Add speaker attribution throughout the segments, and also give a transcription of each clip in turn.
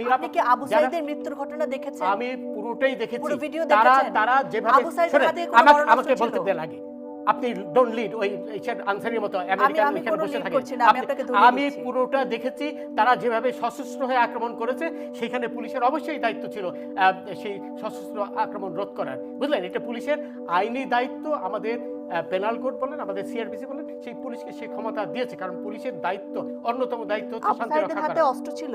Speaker 1: নিরাপদ
Speaker 2: আপনি কি আবু সাইদের মৃত্যুর ঘটনা দেখেছেন?
Speaker 1: আমি পুরোটাই দেখেছি।
Speaker 2: পুরো ভিডিও
Speaker 1: তারা তারা যেভাবে
Speaker 2: আবু সাইদের হাতে
Speaker 1: আমাকে আমাকে বলতে দেন আগে। আপনি ডোন্ট লিড ওই এইসব আনসারের মতো আমেরিকান এখানে বসে থাকে
Speaker 2: আমি আপনাকে ধরিয়ে
Speaker 1: আমি
Speaker 2: দিচ্ছি।
Speaker 1: পুরোটা দেখেছি তারা যেভাবে সশস্ত্র হয়ে আক্রমণ করেছে সেখানে পুলিশের অবশ্যই দায়িত্ব ছিল সেই সশস্ত্র আক্রমণ রোধ করার। বুঝলেন? এটা পুলিশের আইনি দায়িত্ব আমাদের পেনাল কোড বলেন আমাদের সিআরপিসি বলেন সেই পুলিশকে সেই ক্ষমতা দিয়েছে কারণ পুলিশের দায়িত্ব অন্যতম দায়িত্ব হচ্ছে শান্তি রক্ষা করা।
Speaker 2: অস্ত্র ছিল?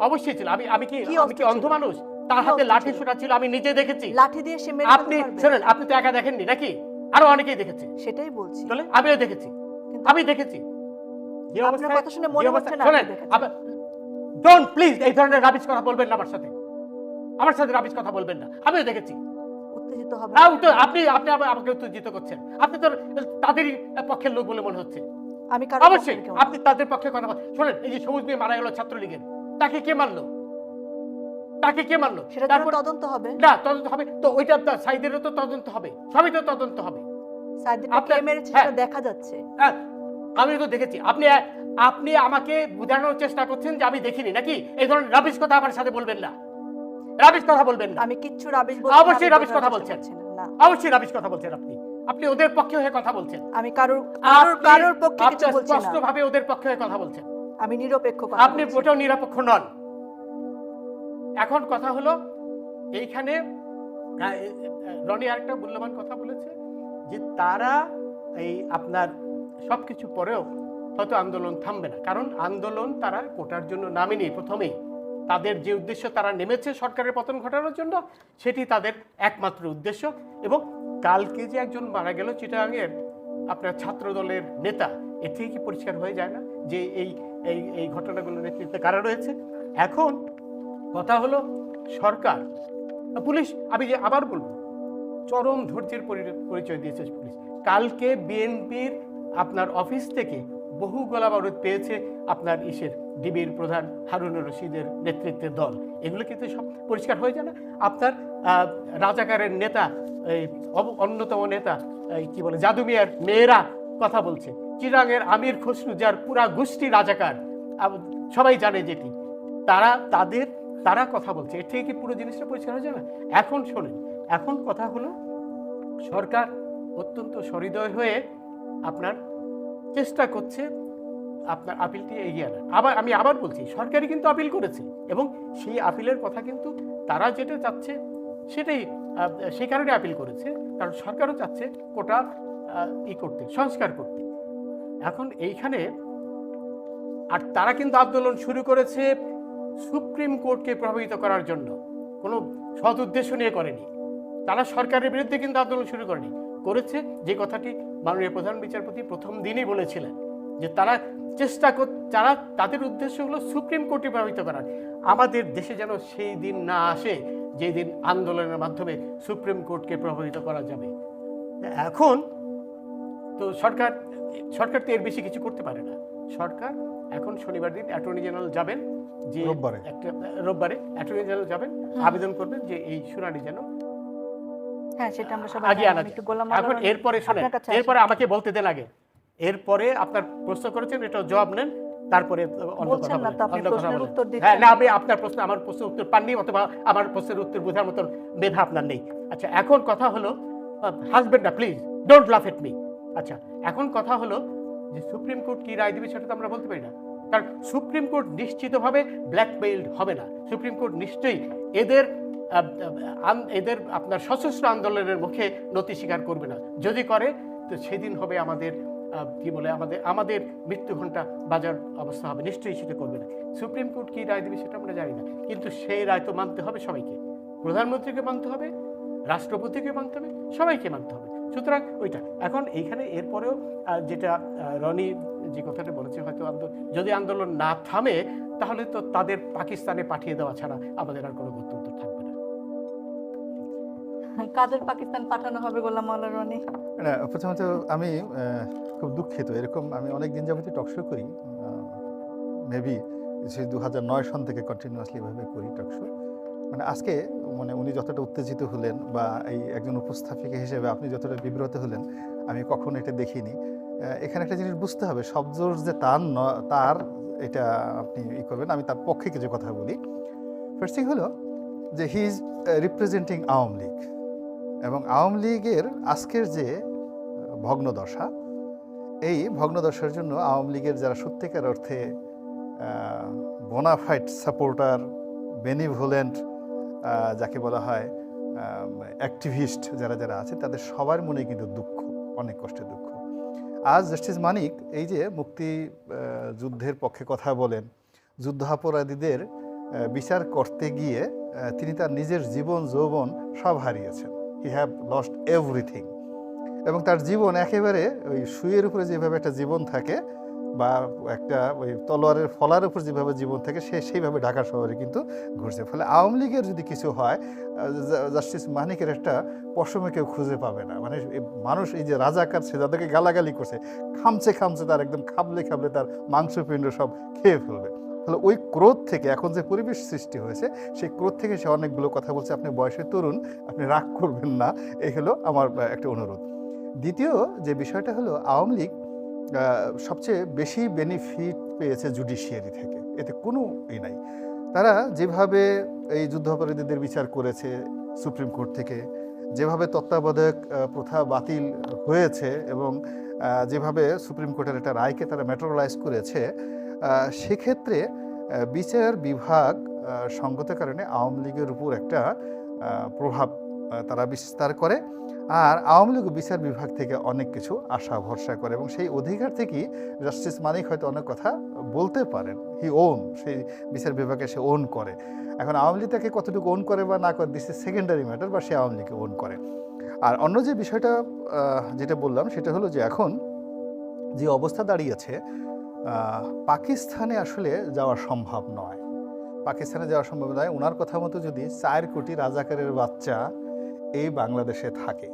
Speaker 1: অবশ্যই ছিল। আমি আমি কি আমি কি অন্ধ মানুষ? তার হাতে লাঠি? ছোটা ছিল আমি নিজে দেখেছি।
Speaker 2: লাঠি দিয়ে সে মেরে
Speaker 1: আপনি? শুনেন আপনি তো একা দেখেননি নাকি? আরও অনেকেই দেখেছে।
Speaker 2: সেটাই বলছি।
Speaker 1: তাহলে আমিও দেখেছি। আমি দেখেছি। যে অবস্থায়-
Speaker 2: কথা শুনে মনে হচ্ছে না আপনি
Speaker 1: ডোন্ট প্লিজ এই ধরনের রাবিশ কথা বলবেন না আমার সাথে। আমার সাথে রাবিশ কথা বলবেন না। আমিও দেখেছি।
Speaker 2: উত্তেজিত হবে।
Speaker 1: হ্যাঁ, উত্তর- আপনি আপনি আমাকে উত্তেজিত করছেন। আপনি তো তাদেরই পক্ষের লোক বলে মনে হচ্ছে।
Speaker 2: আমি কারও
Speaker 1: অবশ্যই
Speaker 2: না।
Speaker 1: আপনি তাদের পক্ষে কথা বল শোনেন এই যে সবুজ মেয়ে মারা গেল ছাত্রলীগের। তাকে কে মারলো? তাকে কে মারলো?
Speaker 2: সেটা
Speaker 1: তারপর
Speaker 2: তদন্ত হবে।
Speaker 1: না তদন্ত হবে। তো ওইটা সাইদেরও তো তদন্ত হবে। সবই তো তদন্ত হবে। আপনার-
Speaker 2: মেরেছে
Speaker 1: হ্যাঁ।
Speaker 2: সেটা দেখা যাচ্ছে।
Speaker 1: হ্যাঁ, আমি তো দেখেছি। আপনি আপনি আমাকে বোঝানোর চেষ্টা করছেন যে আমি দেখিনি নাকি? এই ধরনের রাবিশ কথা আমার সাথে বলবেন না। রাবিশ কথা বলবেন না।
Speaker 2: আমি কিচ্ছু রাবিশ বলছি
Speaker 1: অবশ্যই রাবিশ কথা বলছেন।
Speaker 2: না
Speaker 1: অবশ্যই রাবিশ কথা বলছেন আপনি। আপনি ওদের পক্ষে হয়ে কথা বলছেন।
Speaker 2: আমি কারোর কারোর কারোর পক্ষে কিছু বলছি না।
Speaker 1: স্পষ্টভাবে ওদের পক্ষে হয়ে কথা বলছেন।
Speaker 2: আমি নিরপেক্ষ
Speaker 1: আপনি। ওটাও নিরপেক্ষ নন। এখন কথা হলো এইখানে রনি আরেকটা মূল্যবান কথা বলেছে যে তারা এই আপনার সবকিছু পরেও হয়তো আন্দোলন থামবে না। কারণ আন্দোলন তারা কোটার জন্য নামেনি প্রথমেই। তাদের যে উদ্দেশ্য তারা নেমেছে সরকারের পতন ঘটানোর জন্য সেটি তাদের একমাত্র উদ্দেশ্য। এবং কালকে যে একজন মারা গেল চিটাগাংয়ের আপনার ছাত্র দলের নেতা এ থেকে কি পরিষ্কার হয়ে যায় না যে এই এই এই ঘটনাগুলোর নেতৃত্বে কারা রয়েছে? এখন কথা হলো সরকার। পুলিশ, আমি যে আবার বলব, চরম ধৈর্যের পরিচয় দিয়েছে পুলিশ। কালকে বিএনপির আপনার অফিস থেকে বহু গোলা বারুদ পেয়েছে আপনার ইসের ডিবির প্রধান হারুনুর রশিদের নেতৃত্বের দল। এগুলো কিন্তু সব পরিষ্কার হয়ে যায় না। আপনার রাজাকারের নেতা, এই অন্যতম নেতা কি বলে, জাদু মিয়ার মেয়েরা কথা বলছে। চিরাঙের আমির খসরু, যার পুরা গোষ্ঠী রাজাকার সবাই জানে যেটি। তারা, তাদের, তারা কথা বলছে। এর থেকে কি পুরো জিনিসটা পরিষ্কার হয়ে না এখন শোনেন, এখন কথা হলো, সরকার অত্যন্ত সহৃদয় হয়ে আপনার চেষ্টা করছে, আপনার আপিলটি এগিয়ে আনার। আবার, আমি আবার বলছি, সরকারই কিন্তু আপিল করেছে, এবং সেই আপিলের কথা কিন্তু তারা যেটা চাচ্ছে, সেটাই সেই কারণে আপিল করেছে, কারণ সরকারও চাচ্ছে কোটা ই করতে, সংস্কার করতে। এখন এইখানে আর তারা কিন্তু আন্দোলন শুরু করেছে সুপ্রিম কোর্টকে প্রভাবিত করার জন্য। কোনো সৎ উদ্দেশ্য নিয়ে করেনি। তারা সরকারের বিরুদ্ধে কিন্তু আন্দোলন শুরু করেনি। করেছে যে কথাটি মাননীয় প্রধান বিচারপতি প্রথম দিনই বলেছিলেন যে তারা চেষ্টা কর, তারা তাদের উদ্দেশ্য হলো সুপ্রিম কোর্টে প্রভাবিত করার। আমাদের দেশে যেন সেই দিন না আসে যেই দিন আন্দোলনের মাধ্যমে সুপ্রিম কোর্টকে প্রভাবিত করা যাবে। এখন তো সরকার সরকার তো এর বেশি কিছু করতে পারে না। সরকার এখন শনিবার দিন অ্যাটর্নি জেনারেল যাবেন যে
Speaker 3: রোববারে।
Speaker 1: একটা রোববারে অ্যাটর্নি জেনারেল যাবেন আবেদন করবেন যে এই শুনানি যেন
Speaker 2: হ্যাঁ সেটা আমরা সবাই
Speaker 1: আগে আনা
Speaker 2: আমি একটু
Speaker 1: যায়।
Speaker 2: গোলাম
Speaker 1: এখন এরপরে এরপরে আমাকে বলতে দেন আগে। এরপরে আপনার প্রশ্ন করেছেন এটা জবাব নেন তারপরে অন্য
Speaker 2: বলছেন
Speaker 1: কথা
Speaker 2: না দিচ্ছেন
Speaker 1: হ্যাঁ না। আমি আপনার প্রশ্ন আমার প্রশ্নের উত্তর পাননি অথবা আমার প্রশ্নের উত্তর বোঝার মতন মেধা আপনার নেই। আচ্ছা এখন কথা হলো হাজবেন্ড না প্লিজ ডোন্ট লাফ এট মি আচ্ছা এখন কথা হলো যে সুপ্রিম কোর্ট কি রায় দিবে সেটা তো আমরা বলতে পারি না। কারণ সুপ্রিম কোর্ট নিশ্চিতভাবে ব্ল্যাকমেইলড হবে না। সুপ্রিম কোর্ট নিশ্চয়ই এদের এদের আপনার সশস্ত্র আন্দোলনের মুখে নতি স্বীকার করবে না। যদি করে, তো সেদিন হবে আমাদের কি বলে, আমাদের আমাদের মৃত্যু ঘণ্টা বাজার অবস্থা হবে। নিশ্চয়ই সেটা করবে না। সুপ্রিম কোর্ট কি রায় দেবে সেটা আমরা জানি না। কিন্তু সেই রায় তো মানতে হবে সবাইকে। প্রধানমন্ত্রীকে মানতে হবে, রাষ্ট্রপতিকে মানতে হবে, সবাইকে মানতে হবে। সুতরাং ওইটা। এখন এইখানে এরপরেও আহ, যেটা রনি যে কথাটা বলেছে হয়তো আন্দোলন যদি আন্দোলন না থামে তাহলে তো তাদের পাকিস্তানে পাঠিয়ে দেওয়া ছাড়া আমাদের আর কোনো গত্যন্তর থাকবে না।
Speaker 2: কাদের পাকিস্তান পাঠানো হবে গোলাম মাওলানা রনি?
Speaker 3: না প্রথমত আমি খুব দুঃখিত। এরকম আমি অনেক দিন যাবতীয় টকশো করি মেবি সেই দু হাজার নয় সন থেকে কন্টিনিউয়াসলি ভাবে করি টকশো মানে আজকে মানে উনি যতটা উত্তেজিত হলেন বা এই একজন উপস্থাপিকা হিসেবে আপনি যতটা বিব্রত হলেন, আমি কখনো এটা দেখিনি। এখানে একটা জিনিস বুঝতে হবে শব্দ যে তার ন- তার এটা আপনি ই করবেন। আমি তার পক্ষে কিছু কথা বলি। ফার্স্ট থিং হলো যে he is representing Awami League. এবং আওয়ামী লীগের আজকের যে ভগ্নদশা, এই ভগ্নদশার জন্য আওয়ামী লীগের যারা সত্যিকার অর্থে বোনাফাইট সাপোর্টার বেনিভোলেন্ট যাকে বলা হয় অ্যাক্টিভিস্ট যারা যারা আছে, তাদের সবার মনে কিন্তু দুঃখ, অনেক কষ্টের দুঃখ। আজ জাস্টিস মানিক এই যে মুক্তি যুদ্ধের পক্ষে কথা বলেন, যুদ্ধাপরাধীদের বিচার করতে গিয়ে তিনি তার নিজের জীবন, যৌবন সব হারিয়েছেন। হি হ্যাভ লস্ট এভরিথিং এবং তার জীবন একেবারে ওই সুইয়ের উপরে যেভাবে একটা জীবন থাকে বা একটা ওই তলোয়ারের ফলার উপর যেভাবে জীবন থাকে, সে সেইভাবে ঢাকা শহরে কিন্তু ঘুরছে। ফলে আওয়ামী লীগের যদি কিছু হয় জাস্টিস মানিকের একটা পশমে কেউ খুঁজে পাবে না। মানে মানুষ এই যে রাজাকার, সে যাদেরকে গালাগালি করছে খামছে খামছে তার একদম খাবলে খাবলে তার মাংসপিণ্ড সব খেয়ে ফেলবে। ফলে ওই ক্রোধ থেকে এখন যে পরিবেশ সৃষ্টি হয়েছে, সেই ক্রোধ থেকে সে অনেকগুলো কথা বলছে। আপনি বয়সে তরুণ, আপনি রাগ করবেন না। এই হলো আমার একটা অনুরোধ। দ্বিতীয় যে বিষয়টা হলো, আওয়ামী লীগ সবচেয়ে বেশি বেনিফিট পেয়েছে জুডিশিয়ারি থেকে। এতে কোনো ই নাই। তারা যেভাবে এই যুদ্ধাপরাধীদের বিচার করেছে সুপ্রিম কোর্ট থেকে যেভাবে তত্ত্বাবধায়ক প্রথা বাতিল হয়েছে এবং যেভাবে সুপ্রিম কোর্টের একটা রায়কে তারা মেট্রোলাইজ করেছে সেক্ষেত্রে বিচার বিভাগ আহ, সঙ্গত কারণে আওয়ামী লীগের উপর একটা প্রভাব তারা বিস্তার করে। আর আওয়ামী লীগ বিচার বিভাগ থেকে অনেক কিছু আশা, ভরসা করে এবং সেই অধিকার থেকেই জাস্টিস মানিক হয়তো অনেক কথা বলতে পারেন। হি ওন সেই বিচার বিভাগে সে ওন করে। এখন আওয়ামী লীগ তাকে কতটুকু ওন করে বা না করে দিস ইজ সেকেন্ডারি ম্যাটার বা সে আওয়ামী লীগকে ওন করে। আর অন্য যে বিষয়টা যেটা বললাম, সেটা হলো যে এখন যে অবস্থা দাঁড়িয়েছে পাকিস্তানে আসলে যাওয়া সম্ভব নয়। পাকিস্তানে যাওয়া সম্ভব নয়। ওনার কথা মতো যদি চার কোটি রাজাকারের বাচ্চা এই বাংলাদেশে থাকে।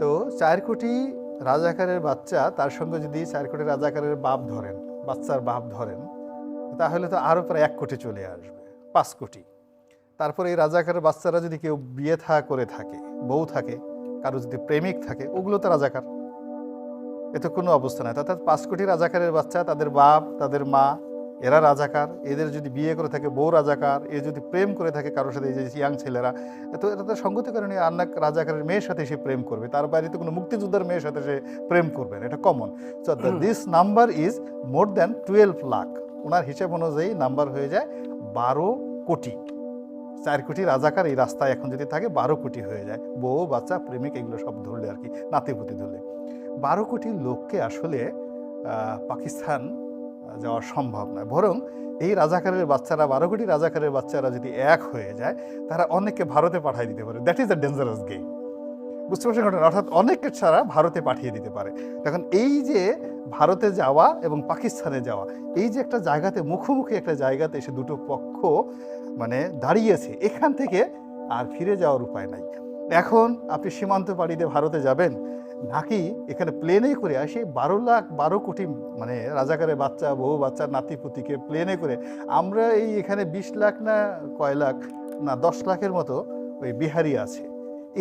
Speaker 3: তো চার কোটি রাজাকারের বাচ্চা, তার সঙ্গে যদি চার কোটি রাজাকারের বাপ ধরেন, বাচ্চার বাপ ধরেন, তাহলে তো আরও প্রায় এক কোটি চলে আসবে, পাঁচ কোটি। তারপরে এই রাজাকারের বাচ্চারা যদি কেউ বিয়ে থা করে থাকে, বউ থাকে, কারও যদি প্রেমিক থাকে, ওগুলো তো রাজাকার। এতে কোনো অবস্থা নাই। অর্থাৎ পাঁচ কোটি রাজাকারের বাচ্চা, তাদের বাপ, তাদের মা এরা রাজাকার এদের যদি বিয়ে করে থাকে বউ রাজাকার এ যদি প্রেম করে থাকে কারোর সাথে এই যে ইয়াং ছেলেরা তো এটা তো সঙ্গতি কারণে আন্নাক রাজাকারের মেয়ের সাথে সে প্রেম করবে। তার বাইরে তো কোনো মুক্তিযোদ্ধার মেয়ের সাথে সে প্রেম করবে না এটা common so the this number is more than twelve lakh ওনার হিসাব অনুযায়ী নাম্বার হয়ে যায় বারো কোটি। চার কোটি রাজাকার এই রাস্তায় এখন যদি থাকে বারো কোটি হয়ে যায়। বউ বাচ্চা প্রেমিক এগুলো সব ধরলে আর কি নাতিপুতি ধরলে। বারো কোটি লোককে আসলে পাকিস্তান যাওয়া সম্ভব নয়। বরং এই রাজাকারের বাচ্চারা, বারো কোটি রাজাকারের বাচ্চারা যদি এক হয়ে যায়, তারা অনেককে ভারতে পাঠিয়ে দিতে পারে। That is the dangerous game বুঝতে পারছেন ঘটনা? অর্থাৎ অনেককে ছাড়া ভারতে পাঠিয়ে দিতে পারে। এখন এই যে ভারতে যাওয়া এবং পাকিস্তানে যাওয়া, এই যে একটা জায়গাতে, মুখোমুখি একটা জায়গাতে এসে দুটো পক্ষ মানে দাঁড়িয়েছে, এখান থেকে আর ফিরে যাওয়ার উপায় নাই। এখন আপনি সীমান্ত পাড়ি দিয়ে ভারতে যাবেন নাকি এখানে প্লেনে করে আসে বারো লাখ বারো কোটি মানে রাজাকারের বাচ্চা, বহু বাচ্চা নাতিপুতিকে প্লেনে করে। আমরা এই এখানে বিশ লাখ না কয় লাখ, না দশ লাখের মতো ওই বিহারি আছে।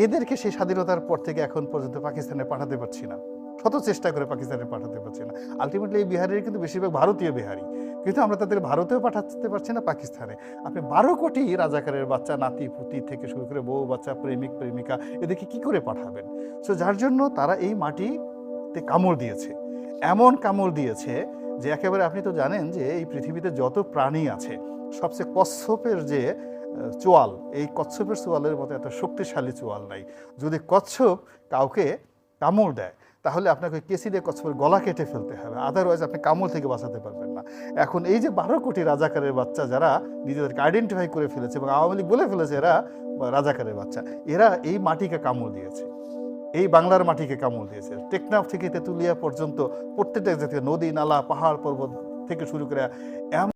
Speaker 3: এদেরকে সেই স্বাধীনতার পর থেকে এখন পর্যন্ত পাকিস্তানে পাঠাতে পারছি না। শত চেষ্টা করে পাকিস্তানে পাঠাতে পারছে না। আলটিমেটলি এই বিহারির কিন্তু বেশিরভাগ ভারতীয় বিহারি। কিন্তু আমরা তাদের ভারতেও পাঠাতে পারছি না, পাকিস্তানে। আপনি বারো কোটি রাজাকারের বাচ্চা, নাতি, পুতি থেকে শুরু করে বউ, বাচ্চা, প্রেমিক, প্রেমিকা এদেরকে কি করে পাঠাবেন? সো যার জন্য তারা এই মাটিতে কামড় দিয়েছে। এমন কামড় দিয়েছে যে একেবারে আপনি তো জানেন যে এই পৃথিবীতে যত প্রাণী আছে, সবচেয়ে কচ্ছপের যে চোয়াল, এই কচ্ছপের চোয়ালের মতো এত শক্তিশালী চোয়াল নাই। যদি কচ্ছপ কাউকে কামড় দেয় তাহলে আপনাকে কেসি দিয়ে কচ্ছপের গলা কেটে ফেলতে হবে। আদারওয়াইজ আপনি কামড় থেকে বাঁচাতে পারবেন না। এখন এই যে বারো কোটি রাজাকারের বাচ্চা যারা নিজেদেরকে আইডেন্টিফাই করে ফেলেছে এবং আওয়ামী লীগ বলে ফেলেছে এরা রাজাকারের বাচ্চা, এরা এই মাটিকে কামড় দিয়েছে। এই বাংলার মাটিকে কামড় দিয়েছে। টেকনাফ থেকে তেঁতুলিয়া পর্যন্ত প্রত্যেকটা জাতীয় নদী, নালা, পাহাড় পর্বত থেকে শুরু করে এমন